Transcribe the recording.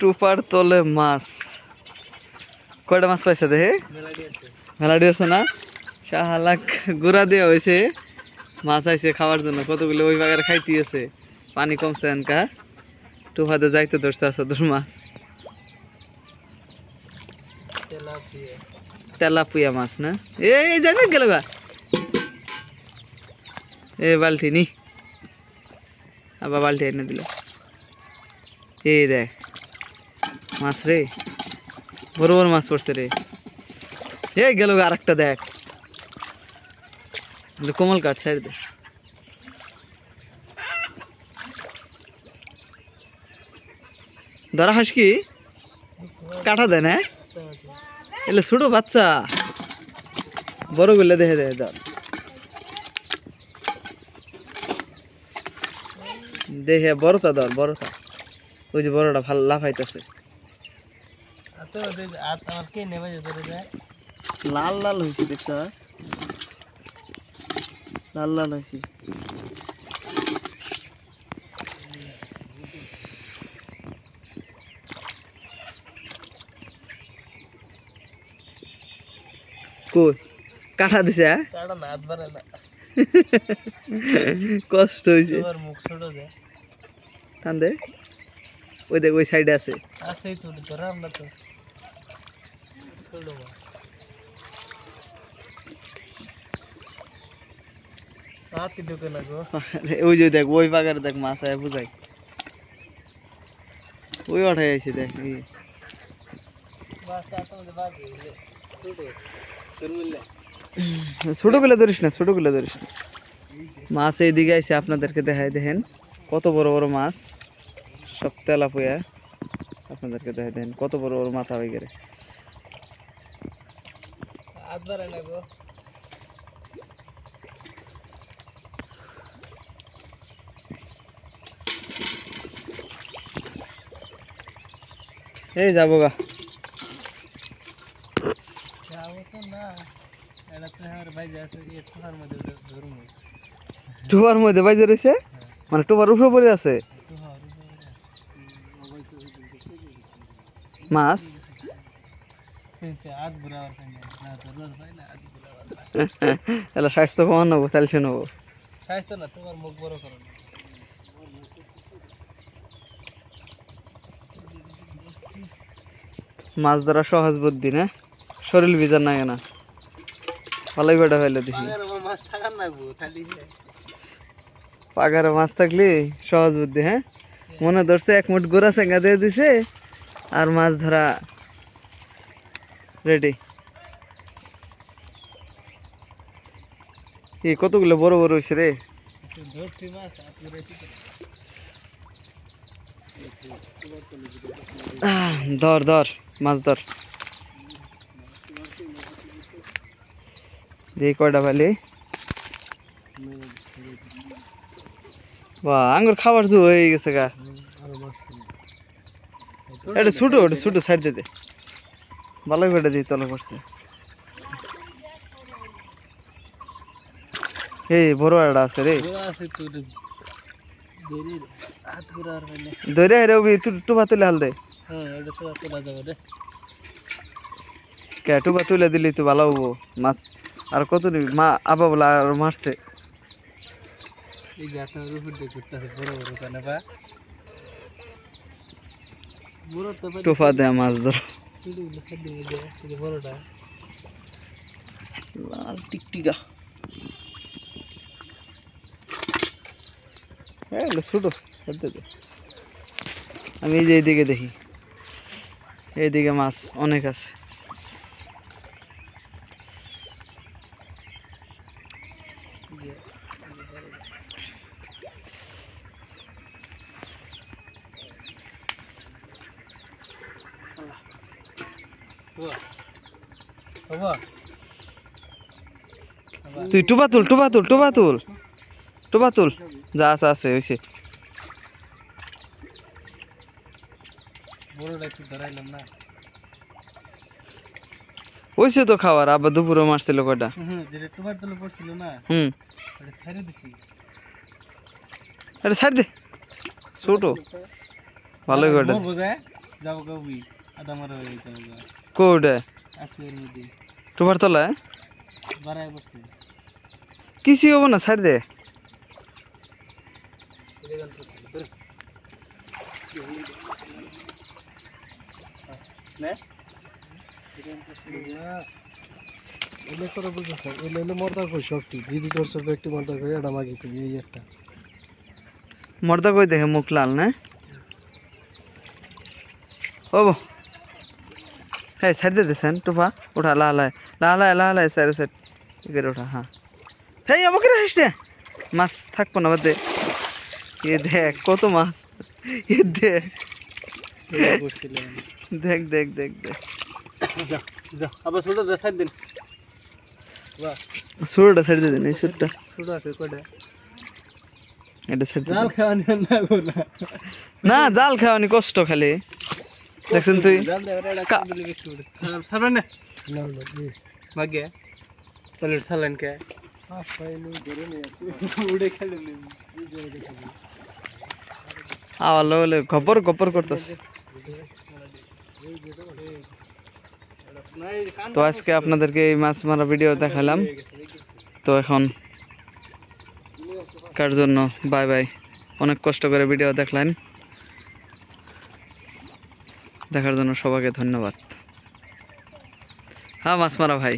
টুপার তলে মাছ। কয়টা মাছ পাইছে দেখে মেলাডি আছে না? শাহালাক গুড়া দেওয়া হয়েছে মাছ আইছে খাওয়ার জন্য। কতগুলো ওই বাগারে খাইতে আছে। পানি কমছে এনকা। টুপাতে যাইতে ধরছে আছে তোর মাছ। তেলাপুয়া মাছ না? এই জানি গেল গা। এ বালতি নি। আবার বালতি এনে দিল। এই দেখ। মাছ রে। বড় বড় মাছ পড়ছে রে। এই গেল গা আরেকটা দেখ। কোমল কাঠ সাইড দে। ধরা হাস কি? কাটা দেয় না এলে ছোট বাচ্চা। বড়গুলো দেখে দেয় ধর। দেখে বড়টা ধর বড়টা ওই যে বড়টা ভালো লাফাইতেছে। লাল লাল হয়েছে দেখতে লাল লাল হয়েছে। কই? কাটা দিছে হ্যাঁ? কষ্ট হয়েছে। মুখ ছোট যায় টান দে। ওই দেখ ওই সাইডে আছে। আছে তো ধরা আমরা তো। ছোট গো ওই যে দেখ, ওই বাগারে দেখ মাছ আয় বুঝাই ওই ওঠাই আছে দেখ ছোট ধরিস না ছোটগুলো ধরিস না। মাছ এইদিকে আছে আপনাদেরকে দেখাই, দেখেন। কত বড় বড় মাছ। সব তেলা পুয়া আপনাদেরকে দেখাই, দেখেন, কত বড় বড় মাথা হয়ে গেলে হাত বাড়ায় না গো। এই যাব গা। মধ্যে টুবার মধ্যে বাইজে রয়েছে? মানে টুবার উপরে পড়ে আছে। মাছ? না না না স্বাস্থ্য কমান নেব? তাহলে সে নেব। স্বাস্থ্য না তোমার মুখ বড় করো মাছ ধরা সহজ বুদ্ধি না? শরীর ভিজার না কেনা? ভালোই বেটা হইলে দেখি মাছ না পাগারে মাছ থাকলে সহজ বুদ্ধি হ্যাঁ? মনে ধরছে এক মুঠ গোড়া সেঙ্গা দিয়ে দিছে আর মাছ ধরা রেডি এই কতগুলো বড় বড় হয়েছে রে? ধর ধর, মাছ ধর। দেখি কয়টা পালি। বাহ, আঙ্গুর খাবার জু হয়ে গেছে গা। এটা ছোটো, ওটা ছোটো, সাইড দে দে। ভালোই বেটা দিই তলে পড়ছে। এই বড় একটা আছে রে। ধরি হেরে ওবি টুপা তুলে হাল দে। হ্যাঁ কে টুপা তুলে দিলি তো ভালো হব। মাছ আর কত নিবি মা আবা বলা আর মারছে। দিয়ে পাই টুপা দেয়া মাছ ধর। লাল টিকটিকা। হ্যাঁ ছোটো আমি এই যে এইদিকে দেখি। এইদিকে মাছ অনেক আছে। তুই টুপা তুল টুপা তুল টুপা তুল। টুপা তুল। যা আছে আছে হয়েছে হয়েছে তো খাবার আবার দুপুরে মারছিল কয়টা? হুম এটা ছাড় দে। ছোটো। ভালোই কয়টা। যাব কবি আদা মারা হয়ে কোডে? আছে এর মধ্যে টোপার তলায়? বাড়ায় বসছে। কিছুই হব না ছাড় দে। নে। এলে করে বুঝে থাক এলে এলে মর্দা কই শক্তি দিদি তোর সব একটি মর্দা কই এটা মাগি কই এই একটা। মর্দা কই দেখে মুখ লাল না? ও বো হ্যাঁ ছাড় দে দেছেন টোপা ওঠা লা লা লা লা লা লা সাইড সাইড এগের ওঠা হ্যাঁ। হেই আমাকে রাখিস রে মাছ থাকব না বাদে এ দেখ কত মাছ। এ দেখ। দেখ দেখ দেখ দেখ। আবার দে সাইড দিন। সুরটা দিয়ে দিন এই সুরটা আছে কয়টা? এটা ছেড়ে জাল খাওয়া নিয়ে না গো না না জাল খাওয়ানি কষ্ট খালি। দেখছেন তুই ভাগ্যে? তাহলে কে গপর গপর করতেছে। তো আজকে আপনাদেরকে এই মাছ মারা ভিডিও দেখালাম। তো এখন কার জন্য? Bye bye. অনেক কষ্ট করে ভিডিও দেখলেন। দেখার জন্য সবাইকে ধন্যবাদ। হ্যাঁ মাছ মারা ভাই।